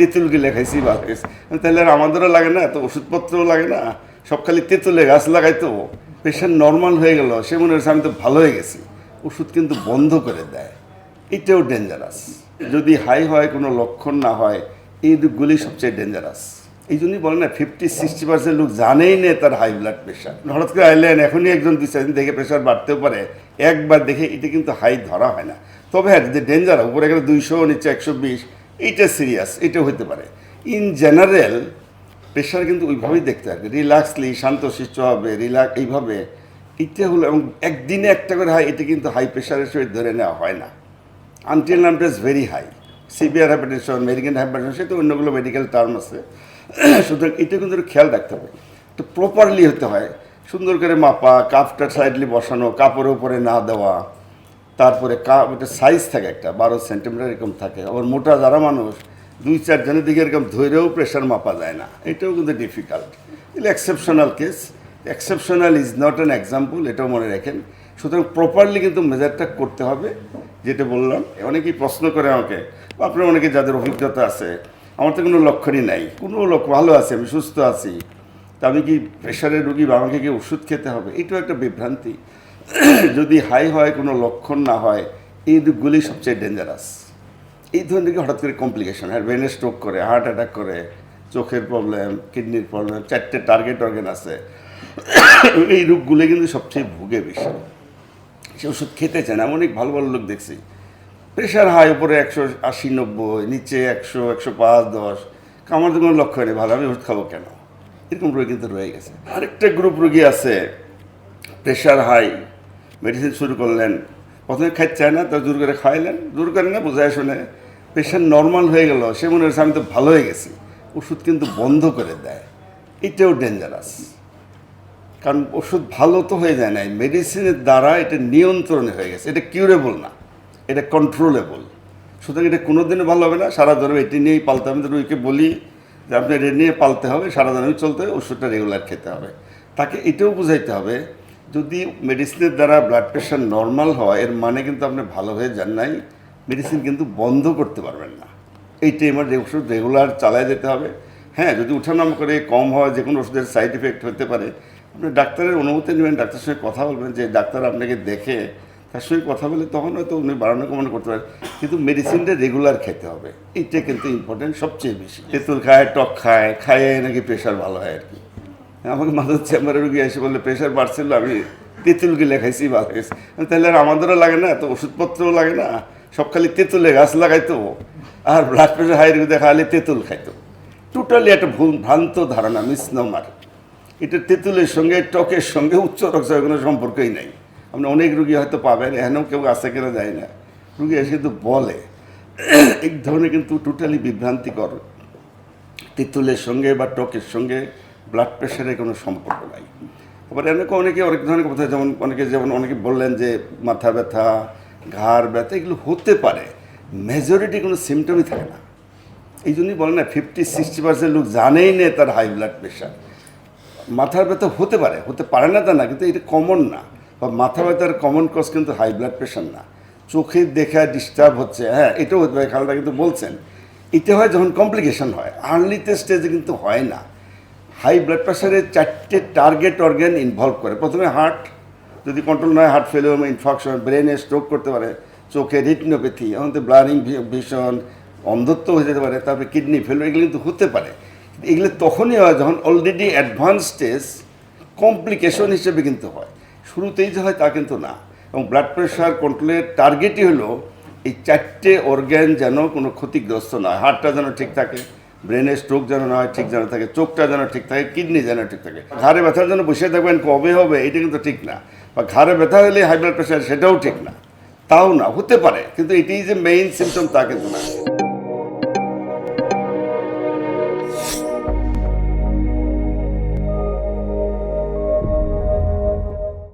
তেঁতুল গিলে খাইছি ভালো তাহলে আর আমাদেরও লাগে না, এত ওষুধপত্রও লাগে না। সব খালি তেঁতুলে গাছ লাগাইতো। পেশেন্ট নর্মাল হয়ে গেল। সে মনে হচ্ছে আমি তো ভালো হয়ে গেছি। ওষুধ কিন্তু বন্ধ করে দেয়। এটাও ডেঞ্জারাস যদি হাই হয়, কোনো লক্ষণ না হয়, এই রোগগুলি সবচেয়ে ডেঞ্জারাস এই জন্যই বলে না ফিফটি সিক্সটি পার্সেন্ট লোক জানেই না তার হাই ব্লাড প্রেশার হঠাৎ করে আইলেন, এখনই একজন দুই, চার দিন দেখে প্রেশার বাড়তেও পারে। একবার দেখে এটা কিন্তু হাই ধরা হয় না। তবে হ্যাঁ যে ডেঞ্জার উপরে গেলে দুইশো, নিচে একশো বিশ এইটা সিরিয়াস এটা হতে পারে। ইন জেনারেল প্রেশার কিন্তু ওইভাবেই দেখতে হবে রিল্যাক্সলি শান্ত শান্তশিষ্ট হবে রিল্যাক্স এইভাবে। এটা হলো, এবং একদিনে একটা করে হাই এটা কিন্তু হাই প্রেশারের সহিত ধরে নেওয়া হয় না। আনটিল নামটা ইজ ভেরি হাই সিভিয়ার হ্যাপাটেশন মেডিকেল সে তো অন্যগুলো মেডিকেল টার্ম আছে। সুতরাং এটা কিন্তু খেয়াল রাখতে হবে। তো প্রপারলি হতে হয়। সুন্দর করে মাপা কাপটা সাইডলি বসানো, কাপড়ের উপরে না দেওয়া। তারপরে একটা সাইজ থাকে একটা, বারো সেন্টিমিটার এরকম থাকে। আবার মোটা যারা মানুষ, দুই চারজনের দিকে এরকম ধৈরেও প্রেশার মাপা যায় না। এটাও কিন্তু ডিফিকাল্ট এগুলো exceptional case exceptional is not an example এটাও মনে রাখেন। সুতরাং প্রপারলি কিন্তু মেজারটা করতে হবে, যেটা বললাম। অনেকেই প্রশ্ন করে আমাকে আপনার অনেকে যাদের অভিজ্ঞতা আছে, আমার তো কোনো লক্ষণই নাই। কোনো লোক ভালো আছে, আমি সুস্থ আছি। তা আমি কি প্রেশারের রুগী বা আমাকে কি ওষুধ খেতে হবে? এটাও একটা বিভ্রান্তি। যদি হাই হয়, কোনো লক্ষণ না হয়, এই রোগগুলি সবচেয়ে ডেঞ্জারাস এই ধরনের হঠাৎ করে কমপ্লিকেশন হয়। ব্রেনে স্ট্রোক করে হার্ট অ্যাটাক করে, চোখের প্রবলেম কিডনির প্রবলেম চারটে টার্গেট অর্গান আছে। এই রোগগুলো কিন্তু সবচেয়ে ভুগে বেশি। সে ওষুধ খেতে চায় না। আমি অনেক ভালো ভালো লোক দেখছি। প্রেশার হাই উপরে একশো আশি, নব্বই, নিচে একশো একশো পাঁচ, দশ। আমার তো কোনো লক্ষ্য নেই ভালো, আমি ওষুধ খাব কেন? এরকম রোগী কিন্তু রয়ে গেছে। আরেকটা গ্রুপ রোগী আছে। প্রেশার হাই মেডিসিন শুরু করলেন। প্রথমে খাইতে চায় না তো জোর করে খাওয়াইলেন। জোর করে না বোঝায় শুনে পেশেন্ট নর্মাল হয়ে গেল, সে মনে হচ্ছে আমি তো ভালো হয়ে গেছি। ওষুধ কিন্তু বন্ধ করে দেয়। এটাও ডেঞ্জারাস কারণ ওষুধ ভালো তো হয়ে যায় না মেডিসিনের দ্বারা এটা নিয়ন্ত্রণে হয়ে গেছে। এটা কিউরেবল না, এটা কন্ট্রোলেবল সুতরাং এটা কোনো দিনও ভালো হবে না, সারা ধরো এটি নিয়েই পালতে হবে। রুইকে বলি যে আপনি এটা নিয়ে পালতে হবে, সারা ধরনের চলতে হবে, ওষুধটা রেগুলার খেতে হবে। তাকে এটাও বুঝাইতে হবে যদি মেডিসিনের দ্বারা ব্লাড প্রেশার নর্মাল হয়, এর মানে কিন্তু আপনি ভালো হয়ে যান নাই মেডিসিন কিন্তু বন্ধ করতে পারবেন না। এইটাই আমার ওষুধ রেগুলার চালায় যেতে হবে। হ্যাঁ যদি উঠানামা করে কম হয় যে কোনো ওষুধের সাইড এফেক্ট হতে পারে, আপনি ডাক্তারের অনুমতি নেবেন, ডাক্তারের সঙ্গে কথা বলবেন, যে ডাক্তার আপনাকে দেখে, তার সঙ্গে কথা বলে তখন হয়তো উনি বাড়ানো কমানো করতে পারেন। কিন্তু মেডিসিনটা রেগুলার খেতে হবে। এইটা কিন্তু ইম্পর্টেন্ট সবচেয়ে বেশি। তেঁতুল খায়, টক খায় খায় নাকি প্রেশার ভালো হয় আর কি। আমাকে মাথার চেম্বারে রুগী এসে বললে, প্রেশার বাড়ছিল, আমি তেঁতুল গিলে খাইছি ভালো তাহলে আর আমাদেরও লাগে না, এত ওষুধপত্রও লাগে না, সব খালি তেঁতুলে গাছ লাগাইতো। আর ব্লাড প্রেশার হাই রুগী খালি তেঁতুল খাইতো। টোটালি একটা ভুল, ভ্রান্ত ধারণা মিস মিসনমার এটা তেঁতুলের সঙ্গে টকের সঙ্গে উচ্চ রক্তের কোনো সম্পর্কই নাই। আপনি অনেক রুগী হয়তো পাবেন, এখানেও কেউ আছে কিনা যায় না। রুগী এসে কিন্তু বলে এই ধরনের কিন্তু টোটালি বিভ্রান্তিকর। তেঁতুলের সঙ্গে বা টকের সঙ্গে ব্লাড প্রেশারের কোনো সম্পর্ক নাই। আবার এনেকে অনেকে, অনেক ধরনের কথা, যেমন অনেকে যেমন অনেকে বললেন যে মাথা ব্যথা, ঘাড় ব্যথা, এগুলো হতে পারে। মেজরিটি কোনো সিমটমই থাকে না। এই জন্যই বলে না ফিফটি সিক্সটি পার্সেন্ট লোক জানেই না তার হাই ব্লাড প্রেশার মাথার ব্যথা হতে পারে হতে পারে না তা না, কিন্তু এটা কমন না। বা মাথা ব্যথার কমন কজ কিন্তু হাই ব্লাড প্রেশার না। চোখে দেখা ডিস্টার্ব হচ্ছে হ্যাঁ এটাও হতে পারে, খালদা কিন্তু বলছেন। এটা হয় যখন কমপ্লিকেশন হয়। আর্লিতে স্টেজে কিন্তু হয় না। হাই ব্লাড প্রেশারের চারটে টার্গেট অর্গ্যান ইনভলভ করে। প্রথমে হার্ট যদি কন্ট্রোল নয় হার্ট ফেলিওর ইনফেকশন ব্রেনে স্ট্রোক করতে পারে, চোখে রিটনোপ্যাথি তো ব্লারিং ভীষণ অন্ধত্ব হয়ে যেতে পারে, তারপরে কিডনি ফেলিওর এগুলো কিন্তু হতে পারে। এগুলো তখনই হয় যখন অলরেডি অ্যাডভান্স স্টেজ কমপ্লিকেশন হিসেবে কিন্তু হয়। শুরুতেই যে হয় তা কিন্তু না। এবং ব্লাড প্রেশার কন্ট্রোলের টার্গেটই হলো এই চারটে অর্গ্যান যেন কোনো ক্ষতিগ্রস্ত না হার্টটা যেন ঠিক থাকে ব্রেনের স্ট্রোক যেন না হয়, ঠিক যেন থাকে, চোখটা যেন ঠিক থাকে, কিডনি যেন ঠিক থাকে। ঘাড়ে ব্যথার জন্য বসে থাকবেন কবে হবে, এটা কিন্তু ঠিক না। বা ঘাড়ে ব্যথা হলে হাই ব্লাড প্রেশার, সেটাও ঠিক না। তাও না, হতে পারে, কিন্তু এটি যে মেইন সিমটম তা কিন্তু না।